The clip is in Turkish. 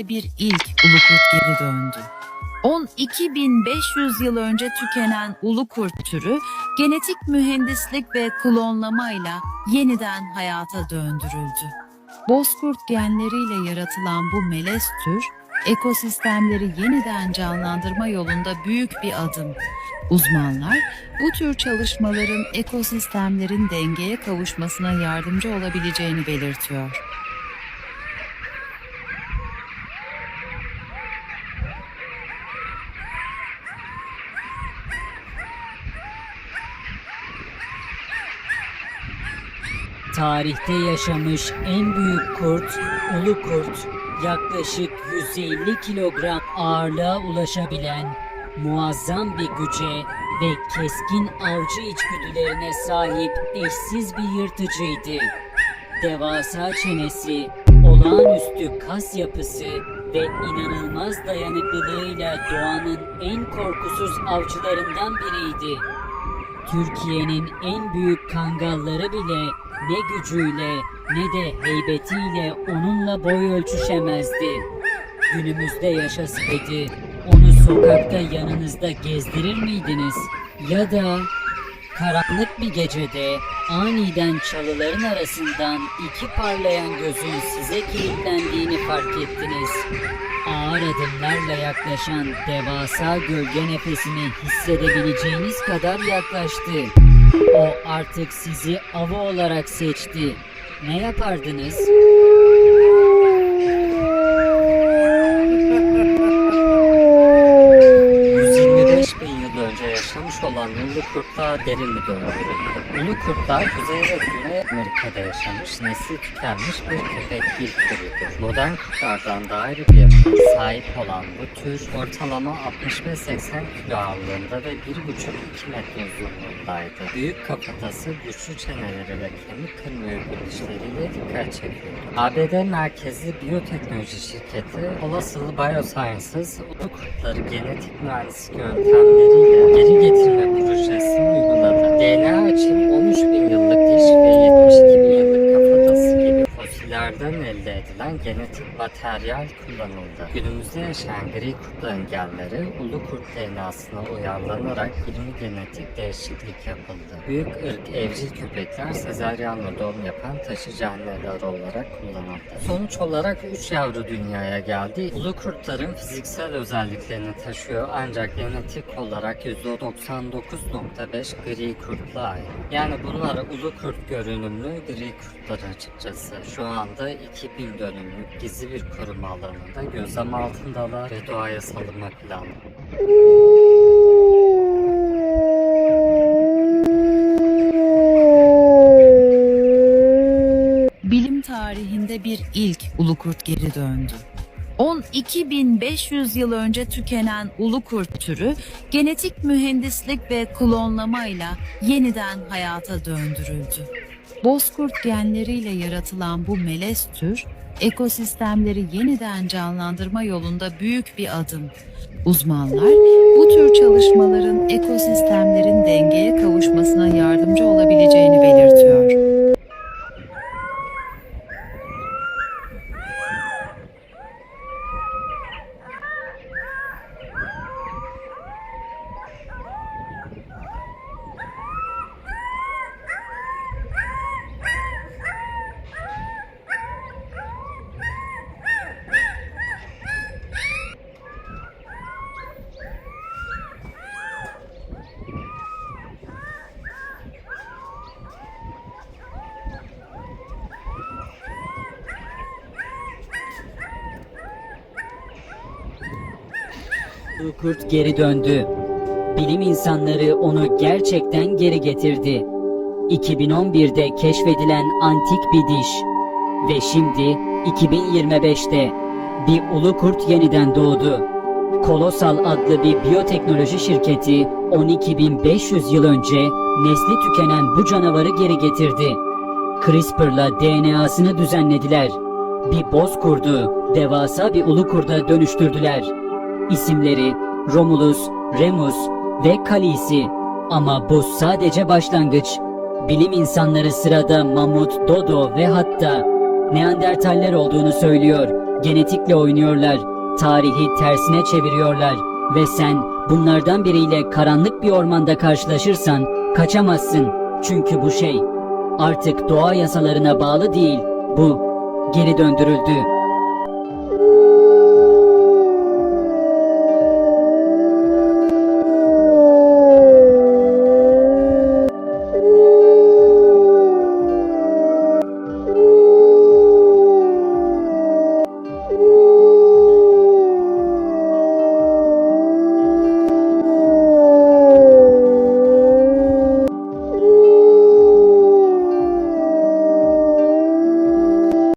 tarihinde bir ilk Ulukurt geri döndü. 12.500 yıl önce tükenen Ulukurt türü genetik mühendislik ve klonlamayla yeniden hayata döndürüldü. Bozkurt genleriyle yaratılan bu melez tür, ekosistemleri yeniden canlandırma yolunda büyük bir adım. Uzmanlar bu tür çalışmaların ekosistemlerin dengeye kavuşmasına yardımcı olabileceğini belirtiyor. Tarihte yaşamış en büyük kurt, ulu kurt, yaklaşık 150 kilogram ağırlığa ulaşabilen muazzam bir güce ve keskin avcı içgüdülerine sahip eşsiz bir yırtıcıydı. Devasa çenesi, olağanüstü kas yapısı ve inanılmaz dayanıklılığıyla doğanın en korkusuz avcılarından biriydi. Türkiye'nin en büyük kangalları bile ne gücüyle ne de heybetiyle onunla boy ölçüşemezdi. Günümüzde yaşasaydı onu sokakta yanınızda gezdirir miydiniz? Ya da karanlık bir gecede aniden çalıların arasından iki parlayan gözün size kilitlendiğini fark ettiniz. Ağır adımlarla yaklaşan devasa gölge nefesini hissedebileceğiniz kadar yaklaştı. O artık sizi avı olarak seçti. Ne yapardınız? 125 bin yıl önce yaşamış olan ulu kurtlar derin bir döngü. Ulu kurtlar Kuzey ve Güney Amerika'da yaşamış, nesli tükenmiş bir köpek dil türüdür. Modern kurtlardan daha ayrı bir sahip olan bu tür ortalama 65-80 kilo ağırlığında ve 1,5-2 metre uzunluğundaydı. Büyük kafatası, güçlü çeneleri ve kemik kırmıyor dişleriyle dikkat çekiyordu. ABD merkezli biyoteknoloji şirketi Olasılı Biosciences, ulu kurtları genetik mühendislik yöntemleriyle geri getirme projesini uyguladı. DNA için 13 bin yıllık diş ve 72 bin yıllık kafatası gibi fosillerden elde edilen genetik materyal kullanıldı. Günümüzde yaşayan gri kurtların genleri ulu kurt DNA'sına uyarlanarak 20 genetik değişiklik yapıldı. Büyük ırk evcil köpekler sezaryenle doğum yapan taşıcı anneler olarak kullanıldı. Sonuç olarak 3 yavru dünyaya geldi. Ulu kurtların fiziksel özelliklerini taşıyor ancak genetik olarak %99.5 gri kurtla ait. Yani bunlar ulu kurt görünümlü gri kurtlar açıkçası. Şu anda 2000 dönümlük gizli bir koruma alanında gözlem altındalar ve doğaya salınma planı. Bilim tarihinde bir ilk Ulukurt geri döndü. 12.500 yıl önce tükenen Ulukurt türü genetik mühendislik ve klonlamayla yeniden hayata döndürüldü. Bozkurt genleriyle yaratılan bu melez tür, ekosistemleri yeniden canlandırma yolunda büyük bir adım. Uzmanlar bu tür çalışmaların ekosistemlerin dengeye kavuşmasına yardımcı olabileceğini belirtiyor. Ulu kurt geri döndü. Bilim insanları onu gerçekten geri getirdi. 2011'de keşfedilen antik bir diş ve şimdi 2025'te bir ulu kurt yeniden doğdu. Kolosal adlı bir biyoteknoloji şirketi 12.500 yıl önce nesli tükenen bu canavarı geri getirdi. CRISPR'la DNA'sını düzenlediler. Bir boz kurdu, devasa bir ulu kurda dönüştürdüler. İsimleri Romulus, Remus ve Khaleesi. Ama bu sadece başlangıç. Bilim insanları sırada mamut, dodo ve hatta Neandertaller olduğunu söylüyor. genetikle oynuyorlar, tarihi tersine çeviriyorlar ve sen bunlardan biriyle karanlık bir ormanda karşılaşırsan kaçamazsın. Çünkü bu şey artık doğa yasalarına bağlı değil. Bu geri döndürüldü.